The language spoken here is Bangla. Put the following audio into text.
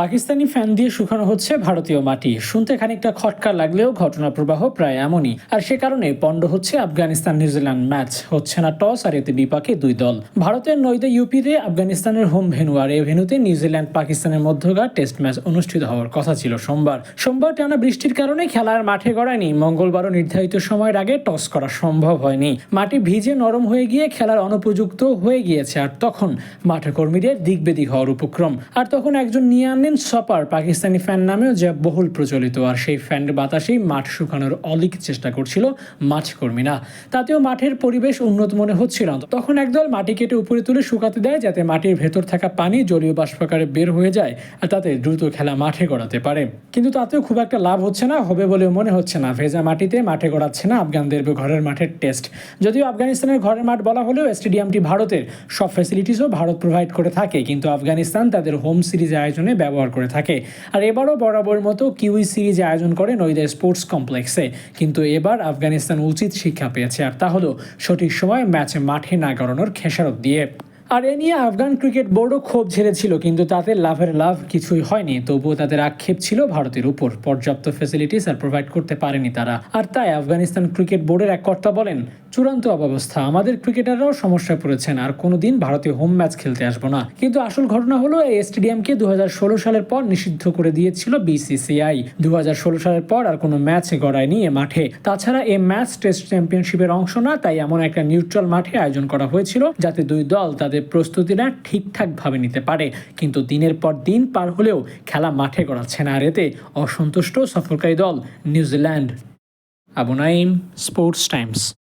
পাকিস্তানি ফ্যান দিয়ে শুকানো হচ্ছে ভারতীয় মাটি। শুনতে খানিকটা খটকা লাগলেও ঘটনা প্রবাহ প্রায় এমনই। আর সে কারণে পণ্ড হচ্ছে আফগানিস্তান নিউজিল্যান্ড ম্যাচ। হচ্ছে না টস আর এতে বিপাকে দুই দল। ভারতের নৈদে ইউপিতে আফগানিস্তানের হোম ভেন্যু আর এ ভেনুতে নিউজিল্যান্ড পাকিস্তানের মধ্যকার টেস্ট ম্যাচ অনুষ্ঠিত হওয়ার কথা ছিল সোমবার। সোমবার টানা বৃষ্টির কারণে খেলার মাঠে গড়ায়নি। মঙ্গলবারও নির্ধারিত সময়ের আগে টস করা সম্ভব হয়নি। মাটি ভিজে নরম হয়ে গিয়ে খেলার অনুপযুক্ত হয়ে গিয়েছে। আর তখন মাঠে কর্মীদের দিক বেদিক হওয়ার উপক্রম। আর তখন একজন নিয়ে আনলেন সপার পাকিস্তানি ফ্যান নামেও যা বহুল প্রচলিত, আর সেই ফ্যানের বাতাসেই মাঠ শুকানোর অলিক চেষ্টা করছিল মাঠ কর্মীরা তাতেও মাঠের পরিবেশ উন্নত মনে হচ্ছিল তখন একদল মাটি কেটে উপরে তুলে শুকাতে দেয়, যাতে মাটির ভেতর থাকা পানি জলীয় বাষ্পাকারে বের হয়ে যায়, আর তাতে দ্রুত খেলা মাঠে গড়াতে পারে। কিন্তু তাতেও খুব একটা লাভ হচ্ছে না, হবে বলেও মনে হচ্ছে না। ভেজা মাটিতে মাঠে গড়াচ্ছে না আফগানদের ঘরের মাঠের টেস্ট। যদিও আফগানিস্তানের ঘরের মাঠ বলা হলেও স্টেডিয়ামটি ভারতের। সব ফ্যাসিলিটিসও ভারত প্রোভাইড করে থাকে, কিন্তু আফগানিস্তান তাদের হোম সিরিজ আয়োজনে ব্যবহার করে থাকে। আর এবারও বরাবর মতো কিউই সিরিজ আয়োজন করে নইদা স্পোর্টস কমপ্লেক্সে। কিন্তু এবার আফগানিস্তান উচিত শিক্ষা পেয়েছে। আর তা হলো সঠিক সময় ম্যাচে মাঠে না গড়ানোর খেসারত দিয়ে। আর এ নিয়ে আফগান ক্রিকেট বোর্ডও ক্ষোভ ঝেড়েছিল, কিন্তু তাতে লাভের লাভ কিছুই হয়নি। তবুও তাদের আক্ষেপ ছিল ভারতের উপর। পর্যাপ্ত ফেসিলিটিস আর প্রোভাইড করতে পারেনি তারা। আর তাই আফগানিস্তান ক্রিকেট বোর্ডের এক কর্তা বলেন, চূড়ান্ত অবস্থা আমাদের ক্রিকেটাররাও সমস্যায় পড়েছেন। আর কোনোদিন ভারতীয় হোম ম্যাচ খেলতে আসব না। কিন্তু আসল ঘটনা হলো, এই স্টেডিয়ামকে দু হাজার ষোলো সালের পর নিষিদ্ধ করে দিয়েছিল বিসিসিআই দু হাজার ষোলো সালের পর আর কোনো ম্যাচ গড়ায়নি এ মাঠে। তাছাড়া এ ম্যাচ টেস্ট চ্যাম্পিয়নশিপের অংশ না, তাই এমন একটা নিউট্রাল মাঠে আয়োজন করা হয়েছিল, যাতে দুই দল তাদের প্রস্তুতিটা ঠিকঠাকভাবে নিতে পারে। কিন্তু দিনের পর দিন পার হলেও খেলা মাঠে গড়াচ্ছে না। আর এতে অসন্তুষ্ট সফরকারী দল New Zealand. Abu Naim Sports Times.